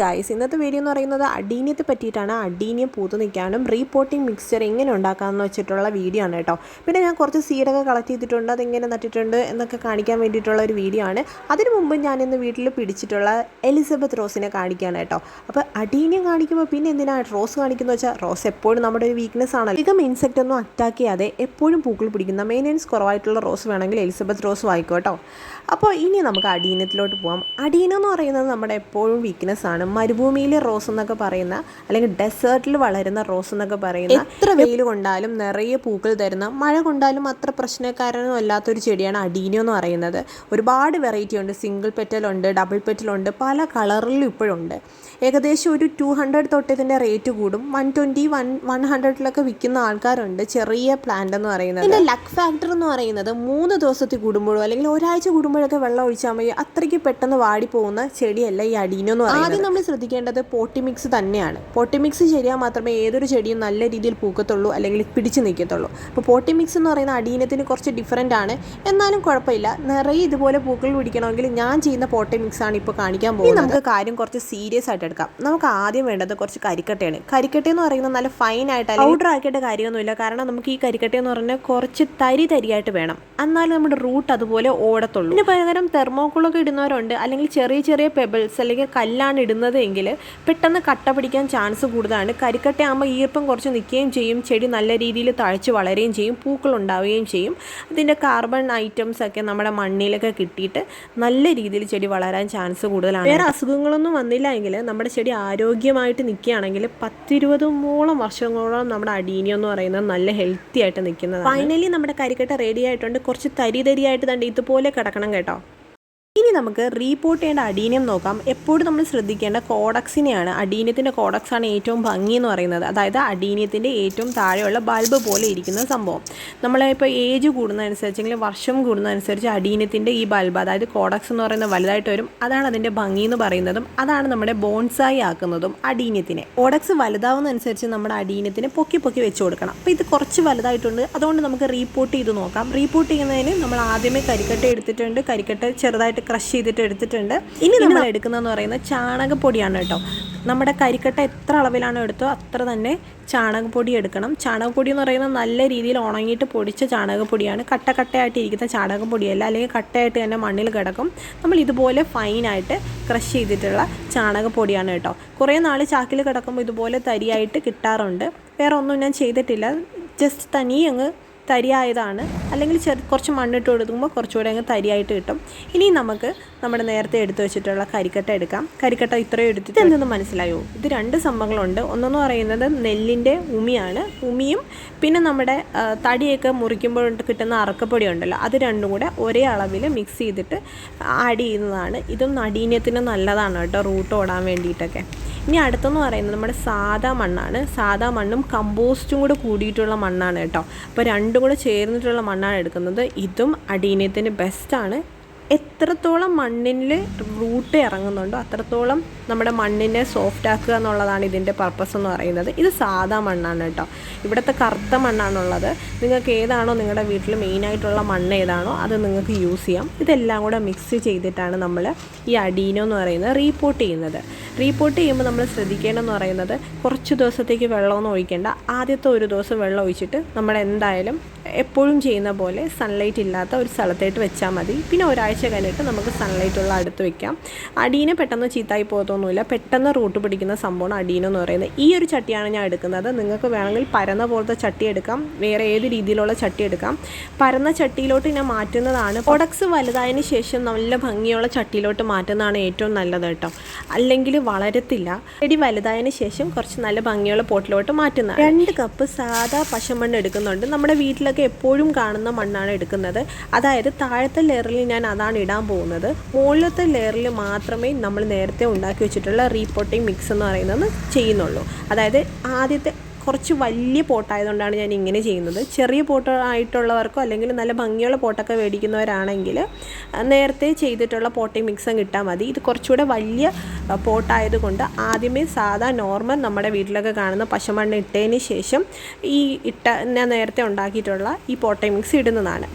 Guys ഇന്നത്തെ video എന്ന് പറയുന്നത് അഡീനിയത്തെ പറ്റിയിട്ടാണ്. അഡീനിയം പൂത്ത് നിൽക്കാനും റീപോട്ടിംഗ് മിക്സ്ചർ എങ്ങനെ ഉണ്ടാക്കാമെന്ന് വെച്ചിട്ടുള്ള വീഡിയോ ആണ് കേട്ടോ. പിന്നെ ഞാൻ കുറച്ച് സീഡൊക്കെ കളക്ട് ചെയ്തിട്ടുണ്ട് അതെങ്ങനെ നട്ടിട്ടുണ്ട് എന്നൊക്കെ കാണിക്കാൻ വേണ്ടിയിട്ടുള്ള ഒരു വീഡിയോ ആണ്. അതിനു മുമ്പ് ഞാൻ ഇന്ന് വീട്ടിൽ പിടിച്ചിട്ടുള്ള എലിസബത്ത് റോസിനെ കാണിക്കുകയാണ് കേട്ടോ. അപ്പോൾ അഡീനിയം കാണിക്കുമ്പോൾ പിന്നെ എന്തിനാണ് റോസ് കാണിക്കുന്നത് വെച്ചാൽ റോസ് എപ്പോഴും നമ്മുടെ ഒരു വീക്ക്നെസ് ആണ് അധികം ഇൻസെക്റ്റ് ഒന്നും അറ്റാക്ക് ചെയ്യാതെ എപ്പോഴും പൂക്കൾ പിടിക്കുന്ന മെയിനൻസ് കുറവായിട്ടുള്ള റോസ് വേണമെങ്കിൽ എലിസബത്ത് റോസ് വായിക്കോട്ടോ അപ്പോൾ ഇനി നമുക്ക് അടീനത്തിലോട്ട് പോകാം അടീനം എന്ന് പറയുന്നത് നമ്മുടെ എപ്പോഴും വീക്ക്നെസ് ആണ്. മരുഭൂമിയിലെ റോസ് എന്നൊക്കെ പറയുന്ന അല്ലെങ്കിൽ ഡെസേർട്ടിൽ വളരുന്ന റോസ് എന്നൊക്കെ പറയുന്ന എത്ര വെയിൽ കൊണ്ടാലും നിറയെ പൂക്കൾ തരുന്ന മഴ കൊണ്ടാലും അത്ര പ്രശ്നക്കാരനും അല്ലാത്തൊരു ചെടിയാണ് അടീനോ എന്ന് പറയുന്നത്. ഒരുപാട് വെറൈറ്റി ഉണ്ട്. സിംഗിൾ പെറ്റലുണ്ട് ഡബിൾ പെറ്റലുണ്ട് പല കളറിലും ഇപ്പോഴുണ്ട്. ഏകദേശം ഒരു ടു ഹൺഡ്രഡ് തൊട്ട് ഇതിന്റെ റേറ്റ് കൂടും വൺ ട്വന്റി വൺ വൺ ഹൺഡ്രഡിലൊക്കെ വിൽക്കുന്ന ആൾക്കാരുണ്ട്. ചെറിയ പ്ലാന്റ് എന്ന് പറയുന്നത്. ഇതിന്റെ ലക്ക് ഫാക്ടർ എന്ന് പറയുന്നത് മൂന്ന് ദിവസത്തിൽ കൂടുമ്പോഴോ അല്ലെങ്കിൽ ഒരാഴ്ച കൂടുമ്പോഴൊക്കെ വെള്ളം ഒഴിച്ചാൽ മതി. അത്രയ്ക്ക് പെട്ടെന്ന് വാടിപ്പോകുന്ന ചെടിയല്ല ഈ അടീനോ എന്ന് പറയുന്നത്. ആദ്യം നമ്മൾ ശ്രദ്ധിക്കേണ്ടത് പോട്ടി മിക്സ് തന്നെയാണ്. പോട്ടി മിക്സ് ശരിയാൽ മാത്രമേ ഏതൊരു ചെടിയും നല്ല രീതിയിൽ പൂക്കത്തുള്ളൂ അല്ലെങ്കിൽ പിടിച്ചു നിൽക്കത്തുള്ളൂ. അപ്പോൾ പോട്ടി മിക്സ് എന്ന് പറയുന്ന അടീനത്തിന് കുറച്ച് ഡിഫറെന്റ് ആണ്. എന്നാലും കുഴപ്പമില്ല. നിറയെ ഇതുപോലെ പൂക്കൾ പിടിക്കണമെങ്കിൽ ഞാൻ ചെയ്യുന്ന പോട്ടി മിക്സ് ആണ് ഇപ്പോൾ കാണിക്കാൻ പോകുന്നത്. നമുക്ക് കാര്യം കുറച്ച് സീരിയസ് ആയിട്ട് എടുക്കാം. നമുക്ക് ആദ്യം വേണ്ടത് കുറച്ച് കരിക്കട്ടയാണ്. കരിക്കട്ട എന്ന് പറയുന്നത് നല്ല ഫൈൻ ആയിട്ട് പൗഡർ ആക്കിയിട്ട് കാര്യമൊന്നുമില്ല. കാരണം നമുക്ക് ഈ കരിക്കട്ട എന്ന് പറഞ്ഞാൽ കുറച്ച് തരി തരിയായിട്ട് വേണം. എന്നാലും നമ്മുടെ റൂട്ട് അതുപോലെ ഓടത്തുള്ളൂ. പിന്നെ പകരം തെർമോക്കോളൊക്കെ ഇടുന്നവരുണ്ട്. അല്ലെങ്കിൽ ചെറിയ ചെറിയ പെബിൾസ് അല്ലെങ്കിൽ കല്ലാണ് ഇടുന്നത് എങ്കിൽ പെട്ടെന്ന് കട്ട പിടിക്കാൻ ചാൻസ് കൂടുതലാണ്. കരിക്കട്ട ആകുമ്പോൾ ഈർപ്പം കുറച്ച് നിൽക്കുകയും ചെയ്യും. ചെടി നല്ല രീതിയിൽ തഴച്ച് വളരുകയും ചെയ്യും. പൂക്കൾ ഉണ്ടാവുകയും ചെയ്യും. അതിന്റെ കാർബൺ ഐറ്റംസ് ഒക്കെ നമ്മുടെ മണ്ണിലൊക്കെ കിട്ടിയിട്ട് നല്ല രീതിയിൽ ചെടി വളരാൻ ചാൻസ് കൂടുതലാണ്. വേറെ അസുഖങ്ങളൊന്നും വന്നില്ല എങ്കിൽ നമ്മുടെ ചെടി ആരോഗ്യമായിട്ട് നിൽക്കുകയാണെങ്കിൽ പത്തിരുപതോളം വർഷങ്ങളോളം നമ്മുടെ അടീനിയം എന്ന് പറയുന്നത് നല്ല ഹെൽത്തി ആയിട്ട് നിൽക്കുന്നത് ഫൈനലി നമ്മുടെ കരിക്കട്ട റെഡി ആയിട്ടുണ്ട്. കുറച്ച് തരി തരിയായിട്ട് തന്നെ ഇതുപോലെ കിടക്കണം കേട്ടോ. നമുക്ക് റീപോർട്ട് ചെയ്യേണ്ട അടീനിയം നോക്കാം. എപ്പോഴും നമ്മൾ ശ്രദ്ധിക്കേണ്ട കോഡക്സിനെയാണ്. അടീനിയത്തിന്റെ കോഡക്സാണ് ഏറ്റവും ഭംഗി എന്ന് പറയുന്നത്. അതായത് അടീനിയത്തിന്റെ ഏറ്റവും താഴെയുള്ള ബൾബ് പോലെ ഇരിക്കുന്ന സംഭവം. നമ്മളിപ്പോൾ ഏജ് കൂടുന്നതനുസരിച്ചെങ്കിൽ വർഷം കൂടുന്നതനുസരിച്ച് അടീനിയത്തിന്റെ ഈ ബൾബ് അതായത് കോഡക്സ് എന്ന് പറയുന്നത് വലുതായിട്ട് വരും. അതാണ് അതിന്റെ ഭംഗി എന്ന് പറയുന്നതും അതാണ് നമ്മുടെ ബോൺസായി ആക്കുന്നതും അടീനിയത്തിനെ കോഡക്സ് വലുതാവുന്നതനുസരിച്ച് നമ്മുടെ അടീനിയത്തിനെ പൊക്കി പൊക്കി വെച്ച് കൊടുക്കണം. അപ്പോൾ ഇത് കുറച്ച് വലുതായിട്ടുണ്ട്. അതുകൊണ്ട് നമുക്ക് റീപോർട്ട് ചെയ്ത് നോക്കാം. റീപോർട്ട് ചെയ്യുന്നതിന് നമ്മൾ ആദ്യമേ കരിക്കട്ട എടുത്തിട്ടുണ്ട്. കരിക്കട്ട ചെറുതായിട്ട് ക്രഷ് ചെയ്തിട്ട് എടുത്തിട്ടുണ്ട്. ഇനി നമ്മൾ എടുക്കുന്നതെന്ന് പറയുന്നത് ചാണകപ്പൊടിയാണ് കേട്ടോ. നമ്മുടെ കരിക്കട്ട എത്ര അളവിലാണോ എടുത്തോ അത്ര തന്നെ ചാണകപ്പൊടി എടുക്കണം. ചാണകപ്പൊടി എന്ന് പറയുന്നത് നല്ല രീതിയിൽ ഉണങ്ങിയിട്ട് പൊടിച്ച ചാണകപ്പൊടിയാണ്. കട്ട കട്ടയായിട്ട് ഇരിക്കുന്ന ചാണകപ്പൊടിയല്ല അല്ലെങ്കിൽ കട്ടയായിട്ട് തന്നെ മണ്ണിൽ കിടക്കും. നമ്മൾ ഇതുപോലെ ഫൈനായിട്ട് ക്രഷ് ചെയ്തിട്ടുള്ള ചാണകപ്പൊടിയാണ് കേട്ടോ. കുറേ നാൾ ചാക്കിൽ കിടക്കുമ്പോൾ ഇതുപോലെ തരിയായിട്ട് കിട്ടാറുണ്ട്. വേറെ ഒന്നും ഞാൻ ചെയ്തിട്ടില്ല. ജസ്റ്റ് തനിയെ അങ്ങ് തരിയായതാണ്. അല്ലെങ്കിൽ ചെറു കുറച്ച് മണ്ണിട്ട് കൊടുക്കുമ്പോൾ കുറച്ചുകൂടെ അങ്ങ് തരിയായിട്ട് കിട്ടും. ഇനി നമുക്ക് നമ്മുടെ നേരത്തെ എടുത്തു വെച്ചിട്ടുള്ള കരിക്കട്ട എടുക്കാം. കരിക്കട്ട ഇത്രയും എടുത്തിട്ട് എന്തെന്ന് മനസ്സിലായോ? ഇത് രണ്ട് സംഭവങ്ങളുണ്ട്. ഒന്നെന്ന് പറയുന്നത് നെല്ലിന്റെ ഉമിയാണ്. ഉമിയും പിന്നെ നമ്മുടെ തടിയൊക്കെ മുറിക്കുമ്പോൾ കിട്ടുന്ന അറക്കപ്പൊടി ഉണ്ടല്ലോ അത് രണ്ടും കൂടെ ഒരേ അളവിൽ മിക്സ് ചെയ്തിട്ട് ആഡ് ചെയ്യുന്നതാണ്. ഇതും നടീന്യത്തിന് നല്ലതാണ് കേട്ടോ റൂട്ട് ഓടാൻ വേണ്ടിയിട്ടൊക്കെ. ഇനി അടുത്തെന്ന് പറയുന്നത് നമ്മുടെ സാധാ മണ്ണാണ്. സാധാ മണ്ണും കമ്പോസ്റ്റും കൂടെ കൂടിയിട്ടുള്ള മണ്ണാണ് കേട്ടോ. അപ്പോൾ രണ്ടും കൂടെ ചേർന്നിട്ടുള്ള മണ്ണാണ് എടുക്കുന്നത്. ഇതും അടീനത്തിന് ബെസ്റ്റാണ് എത്രത്തോളം മണ്ണിൽ റൂട്ട് ഇറങ്ങുന്നുണ്ടോ അത്രത്തോളം നമ്മുടെ മണ്ണിനെ സോഫ്റ്റ് ആക്കുക എന്നുള്ളതാണ് ഇതിന്റെ പർപ്പസ് എന്ന് പറയുന്നത്. ഇത് സാധാ മണ്ണാണ് കേട്ടോ. ഇവിടുത്തെ കറുത്ത മണ്ണാണുള്ളത്. നിങ്ങൾക്ക് ഏതാണോ നിങ്ങളുടെ വീട്ടിൽ മെയിനായിട്ടുള്ള മണ്ണ് ഏതാണോ അത് നിങ്ങൾക്ക് യൂസ് ചെയ്യാം. ഇതെല്ലാം കൂടെ മിക്സ് ചെയ്തിട്ടാണ് നമ്മൾ ഈ അടീനോ എന്ന് പറയുന്നത് റീപോർട്ട് ചെയ്യുന്നത്. റീപോർട്ട് ചെയ്യുമ്പോൾ നമ്മൾ ശ്രദ്ധിക്കേണ്ടതെന്ന് പറയുന്നത് കുറച്ച് ദിവസത്തേക്ക് വെള്ളമൊന്നും ഒഴിക്കേണ്ട. ആദ്യത്തെ ഒരു ദിവസം വെള്ളം ഒഴിച്ചിട്ട് നമ്മൾ എന്തായാലും എപ്പോഴും ചെയ്യുന്ന പോലെ സൺലൈറ്റ് ഇല്ലാത്ത ഒരു സ്ഥലത്തായിട്ട് വെച്ചാൽ മതി. പിന്നെ ഒരാഴ്ച കഴിഞ്ഞിട്ട് നമുക്ക് സൺലൈറ്റുള്ള അടുത്ത് വെക്കാം. അടീനെ പെട്ടെന്ന് ചീത്തായി പോകത്തൊന്നുമില്ല. പെട്ടെന്ന് റൂട്ട് പിടിക്കുന്ന സംഭവമാണ് അടീന എന്ന് പറയുന്നത്. ഈ ഒരു ചട്ടിയാണ് ഞാൻ എടുക്കുന്നത്. നിങ്ങൾക്ക് വേണമെങ്കിൽ പരന്ന പോലത്തെ ചട്ടി എടുക്കാം. വേറെ ഏത് രീതിയിലുള്ള ചട്ടി എടുക്കാം. പരന്ന ചട്ടിയിലോട്ട് ഞാൻ മാറ്റുന്നതാണ്. പ്രൊഡക്ട്സ് വലുതായതിന് ശേഷം നല്ല ഭംഗിയുള്ള ചട്ടിയിലോട്ട് മാറ്റുന്നതാണ് ഏറ്റവും നല്ലത് കേട്ടോ. അല്ലെങ്കിൽ വളരത്തില്ല. ചെടി വലുതായതിന് ശേഷം കുറച്ച് നല്ല ഭംഗിയുള്ള പോട്ടിലോട്ട് മാറ്റുന്നത് രണ്ട് കപ്പ് സാധാ പശമണ്ണ് എടുക്കുന്നുണ്ട്. നമ്മുടെ വീട്ടിലൊക്കെ എപ്പോഴും കാണുന്ന മണ്ണാണ് എടുക്കുന്നത്. അതായത് താഴത്തെ ലെയറിൽ ഞാൻ അതാണ് ഇടാൻ പോകുന്നത്. മുകളിലത്തെ ലെയറിൽ മാത്രമേ നമ്മൾ നേരത്തെ ഉണ്ടാക്കി വെച്ചിട്ടുള്ള റീപോട്ടിംഗ് മിക്സ് എന്ന് പറയുന്നത് ചെയ്യുന്നുള്ളൂ. അതായത് ആദ്യത്തെ കുറച്ച് വലിയ പോട്ടായതുകൊണ്ടാണ് ഞാൻ ഇങ്ങനെ ചെയ്യുന്നത്. ചെറിയ പോട്ട് ആയിട്ടുള്ളവർക്കോ അല്ലെങ്കിൽ നല്ല ഭംഗിയുള്ള പോട്ടൊക്കെ മേടിക്കുന്നവരാണെങ്കിൽ നേരത്തെ ചെയ്തിട്ടുള്ള പോട്ടിംഗ് മിക്സും കിട്ടാൽ മതി. ഇത് കുറച്ചുകൂടെ വലിയ പോട്ടായതുകൊണ്ട് ആദ്യമേ സാധാ നോർമൽ നമ്മുടെ വീട്ടിലൊക്കെ കാണുന്ന പശമണ്ണ് ഇട്ടതിന് ശേഷം ഈ ഇട്ട ഞാൻ നേരത്തെ ഉണ്ടാക്കിയിട്ടുള്ള ഈ പോട്ടിംഗ് മിക്സ് ഇടുന്നതാണ്.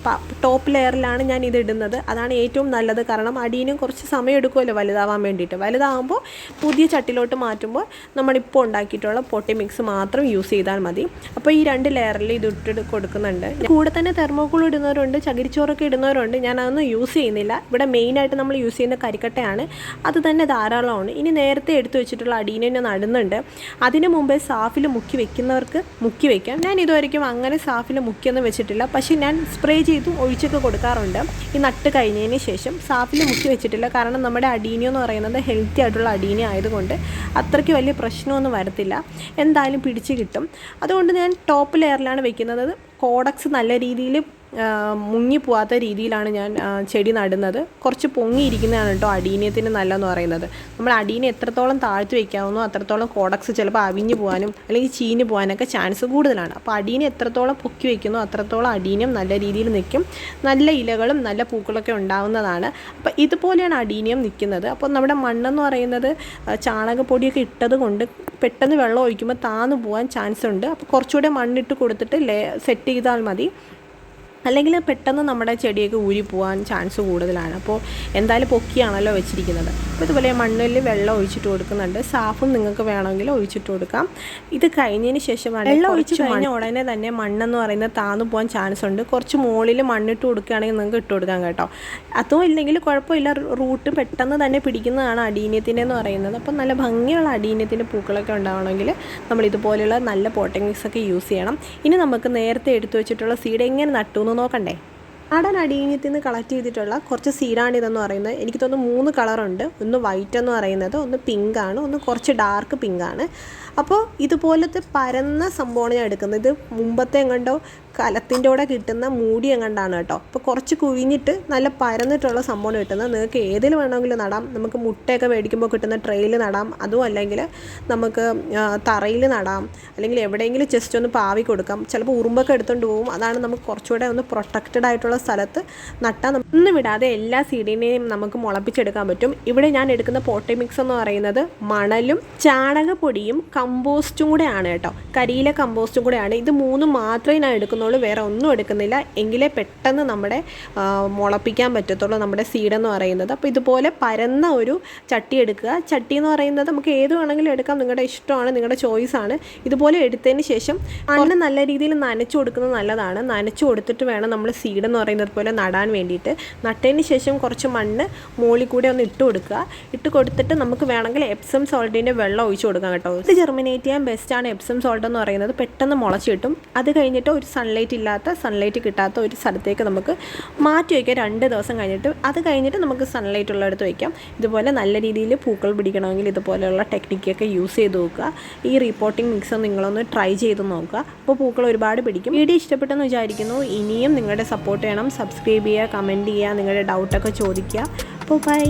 ടോപ്പ് ലെയറിലാണ് ഞാൻ ഇത് ഇടുന്നത്. അതാണ് ഏറ്റവും നല്ലത്. കാരണം അടിയിനും കുറച്ച് സമയം എടുക്കുമല്ലോ വലുതാവാൻ വേണ്ടിയിട്ട്. വലുതാകുമ്പോൾ പുതിയ ചട്ടിലോട്ട് മാറ്റുമ്പോൾ നമ്മളിപ്പോൾ ഉണ്ടാക്കിയിട്ടുള്ള പൊട്ടി മിക്സ് മാത്രം യൂസ് ചെയ്താൽ മതി. അപ്പോൾ ഈ രണ്ട് ലെയറിൽ ഇത് ഇട്ടിട്ട് കൊടുക്കുന്നുണ്ട്. കൂടെ തന്നെ തെർമോക്കോൾ ഇടുന്നവരുണ്ട് ചകിരിച്ചോറൊക്കെ ഇടുന്നവരുണ്ട്. ഞാൻ അതൊന്നും യൂസ് ചെയ്യുന്നില്ല. ഇവിടെ മെയിനായിട്ട് നമ്മൾ യൂസ് ചെയ്യുന്ന കരിക്കട്ടയാണ്. അത് തന്നെ ധാരാളമാണ്. ഇനി നേരത്തെ എടുത്തു വെച്ചിട്ടുള്ള അടീനെ നടുന്നുണ്ട്. അതിന് മുമ്പേ സാഫിൽ മുക്കി വെക്കുന്നവർക്ക് മുക്കി വെക്കാം. ഞാൻ ഇതുവരെയ്ക്കും അങ്ങനെ സാഫിൽ മുക്കിയൊന്നും വെച്ചിട്ടില്ല. പക്ഷേ ഞാൻ സ്പ്രേ ചെയ്തും ഒഴിച്ചൊക്കെ കൊടുക്കാറുണ്ട്. ഈ നട്ട് കഴിഞ്ഞതിന് ശേഷം സാഫിൽ മുക്കി വെച്ചിട്ടില്ല. കാരണം നമ്മുടെ അടീനിയോ എന്ന് പറയുന്നത് ഹെൽത്തി ആയിട്ടുള്ള അടീനി ആയതുകൊണ്ട് അത്രയ്ക്ക് വലിയ പ്രശ്നമൊന്നും വരത്തില്ല. എന്തായാലും പിടിച്ച് കിട്ടും. അതുകൊണ്ട് ഞാൻ ടോപ്പ് ലെയറിലാണ് വെക്കുന്നത്. കോഡക്സ് നല്ല രീതിയിൽ മുങ്ങിപ്പോവാത്ത രീതിയിലാണ് ഞാൻ ചെടി നടുന്നത്. കുറച്ച് പൊങ്ങിയിരിക്കുന്നതാണ് കേട്ടോ അടീനത്തിന് നല്ലതെന്ന് പറയുന്നത്. നമ്മൾ അടീനെ എത്രത്തോളം താഴ്ത്തി വയ്ക്കാവുന്നോ അത്രത്തോളം കോഡക്സ് ചിലപ്പോൾ അവിഞ്ഞു പോകാനും അല്ലെങ്കിൽ ചീഞ്ഞു പോകാനൊക്കെ ചാൻസ് കൂടുതലാണ്. അപ്പോൾ അടീനെ എത്രത്തോളം പൊക്കി വയ്ക്കുന്നോ അത്രത്തോളം അടീനിയം നല്ല രീതിയിൽ നിൽക്കും. നല്ല ഇലകളും നല്ല പൂക്കളൊക്കെ ഉണ്ടാവുന്നതാണ്. അപ്പോൾ ഇതുപോലെയാണ് അടീനിയം നിൽക്കുന്നത്. അപ്പോൾ നമ്മുടെ മണ്ണെന്ന് പറയുന്നത് ചാണകപ്പൊടിയൊക്കെ ഇട്ടത് കൊണ്ട് പെട്ടെന്ന് വെള്ളം ഒഴിക്കുമ്പോൾ താന്നു പോകാൻ ചാൻസ് ഉണ്ട്. അപ്പോൾ കുറച്ചുകൂടെ മണ്ണിട്ട് കൊടുത്തിട്ട് ലേ സെറ്റ് ചെയ്താൽ മതി. അല്ലെങ്കിൽ പെട്ടെന്ന് നമ്മുടെ ചെടിയൊക്കെ ഊരി പോകാൻ ചാൻസ് കൂടുതലാണ്. അപ്പോൾ എന്തായാലും പൊക്കിയാണല്ലോ വെച്ചിരിക്കുന്നത്. അപ്പോൾ ഇതുപോലെ മണ്ണിൽ വെള്ളം ഒഴിച്ചിട്ട് കൊടുക്കുന്നുണ്ട്. സാഫും നിങ്ങൾക്ക് വേണമെങ്കിൽ ഒഴിച്ചിട്ട് കൊടുക്കാം. ഇത് കഴിഞ്ഞതിന് ശേഷം വെള്ളം ഒഴിച്ച് കഴിഞ്ഞ? ഉടനെ തന്നെ മണ്ണെന്ന് പറയുന്നത് താന്നു പോകാൻ ചാൻസ് ഉണ്ട്. കുറച്ച് മുകളിൽ മണ്ണിട്ട് കൊടുക്കുകയാണെങ്കിൽ നിങ്ങൾക്ക് ഇട്ട് കൊടുക്കാം കേട്ടോ. അതും ഇല്ലെങ്കിൽ കുഴപ്പമില്ല. റൂട്ട് പെട്ടെന്ന് തന്നെ പിടിക്കുന്നതാണ് അടീന്യത്തിന്റെ എന്ന് പറയുന്നത്. അപ്പോൾ നല്ല ഭംഗിയുള്ള അടീന്യത്തിന്റെ പൂക്കളൊക്കെ ഉണ്ടാവണമെങ്കിൽ നമ്മൾ ഇതുപോലെയുള്ള നല്ല പോട്ടിംഗ് മിക്സ് ഒക്കെ യൂസ് ചെയ്യണം. ഇനി നമുക്ക് നേരത്തെ എടുത്തു വെച്ചിട്ടുള്ള സീഡ് എങ്ങനെ നട്ടു എന്ന് നോക്കണ്ടേ? നാടൻ അടിയഞ്ഞത്തിൽ നിന്ന് കളക്ട് ചെയ്തിട്ടുള്ള കുറച്ച് സീഡാണിതെന്ന് പറയുന്നത്. എനിക്ക് തോന്നുന്നു മൂന്ന് കളറുണ്ട് ഒന്ന് വൈറ്റ് എന്ന് പറയുന്നത് ഒന്ന് പിങ്ക് ആണ് ഒന്ന് കുറച്ച് ഡാർക്ക് പിങ്ക് ആണ്. അപ്പോൾ ഇതുപോലത്തെ പരന്ന സംഭവമാണ് ഞാൻ എടുക്കുന്നത്. ഇത് മുമ്പത്തെ എങ്ങണ്ടോ കലത്തിന്റെ കൂടെ കിട്ടുന്ന മൂടി എങ്ങണ്ടാണ് കേട്ടോ. അപ്പോൾ കുറച്ച് കുഴിഞ്ഞിട്ട് നല്ല പരന്നിട്ടുള്ള സംഭവമാണ് കിട്ടുന്നത്. നിങ്ങൾക്ക് ഏതിൽ വേണമെങ്കിലും നടാം. നമുക്ക് മുട്ടയൊക്കെ മേടിക്കുമ്പോൾ കിട്ടുന്ന ട്രെയിൽ നടാം. അതും അല്ലെങ്കിൽ നമുക്ക് തറയിൽ നടാം. അല്ലെങ്കിൽ എവിടെയെങ്കിലും ജസ്റ്റ് ഒന്ന് പാവി കൊടുക്കാം. ചിലപ്പോൾ ഉറുമ്പൊക്കെ എടുത്തുകൊണ്ട് പോകും അതാണ് നമുക്ക് കുറച്ചുകൂടെ ഒന്ന് പ്രൊട്ടക്റ്റഡ് ആയിട്ടുള്ള സ്ഥലത്ത് നട്ടാൽ ഒന്നും വിടാതെ എല്ലാ സീഡിനെയും നമുക്ക് മുളപ്പിച്ചെടുക്കാൻ പറ്റും. ഇവിടെ ഞാൻ എടുക്കുന്ന പോട്ടി മിക്സ് എന്ന് പറയുന്നത് മണലും ചാണകപ്പൊടിയും കമ്പോസ്റ്റും കൂടെയാണ് കേട്ടോ. കരിയില കമ്പോസ്റ്റും കൂടെയാണ്. ഇത് മൂന്ന് മാത്രമേ ഞാൻ എടുക്കുന്നുള്ളൂ. വേറെ ഒന്നും എടുക്കുന്നില്ല. എങ്കിലേ പെട്ടെന്ന് നമ്മുടെ മുളപ്പിക്കാൻ പറ്റത്തുള്ളൂ നമ്മുടെ സീഡ് എന്ന് പറയുന്നത്. അപ്പോൾ ഇതുപോലെ പരന്ന ഒരു ചട്ടി എടുക്കുക. ചട്ടി എന്ന് പറയുന്നത് നമുക്ക് ഏത് വേണമെങ്കിലും എടുക്കാം. നിങ്ങളുടെ ഇഷ്ടമാണ് നിങ്ങളുടെ ചോയ്സാണ് ഇതുപോലെ എടുത്തതിന് ശേഷം മണ്ണ് നല്ല രീതിയിൽ നനച്ചു കൊടുക്കുന്നത് നല്ലതാണ്. നനച്ചു കൊടുത്തിട്ട് വേണം നമ്മൾ സീഡ് എന്ന് പറയുന്നത് പോലെ നടാൻ വേണ്ടിയിട്ട്. നട്ടതിന് ശേഷം കുറച്ച് മണ്ണ് മുകളിൽ കൂടെ ഒന്ന് ഇട്ട് കൊടുക്കുക. ഇട്ട് കൊടുത്തിട്ട് നമുക്ക് വേണമെങ്കിൽ എപ്സം സോൾട്ടിന്റെ വെള്ളം ഒഴിച്ചു കൊടുക്കാം കേട്ടോ. ഇത് ജെർമിനേറ്റ് ചെയ്യാൻ ബെസ്റ്റാണ് എപ്സം സോൾട്ട് എന്ന് പറയുന്നത്. പെട്ടെന്ന് മുളച്ച് കിട്ടും. അത് കഴിഞ്ഞിട്ട് ഒരു സൺലൈറ്റ് ഇല്ലാത്ത സൺലൈറ്റ് കിട്ടാത്ത ഒരു സ്ഥലത്തേക്ക് നമുക്ക് മാറ്റി വയ്ക്കാം രണ്ട് ദിവസം കഴിഞ്ഞിട്ട് അത് കഴിഞ്ഞിട്ട് നമുക്ക് സൺലൈറ്റ് ഉള്ളിടത്ത് വയ്ക്കാം ഇതുപോലെ നല്ല രീതിയിൽ പൂക്കൾ പിടിക്കണമെങ്കിൽ ഇതുപോലെയുള്ള ടെക്നിക്കൊക്കെ യൂസ് ചെയ്ത് നോക്കുക. ഈ റിപ്പോർട്ടിംഗ് മിക്സ് നിങ്ങളൊന്ന് ട്രൈ ചെയ്ത് നോക്കുക. അപ്പോൾ പൂക്കൾ ഒരുപാട് പിടിക്കും. വീഡിയോ ഇഷ്ടപ്പെട്ടെന്ന് വിചാരിക്കുന്നു. ഇനിയും നിങ്ങളുടെ സപ്പോർട്ട് ചെയ്യണം. സബ്സ്ക്രൈബ് ചെയ്യുക കമന്റ് ചെയ്യുക നിങ്ങളുടെ ഡൗട്ടൊക്കെ ചോദിക്കുക. അപ്പോൾ ബൈ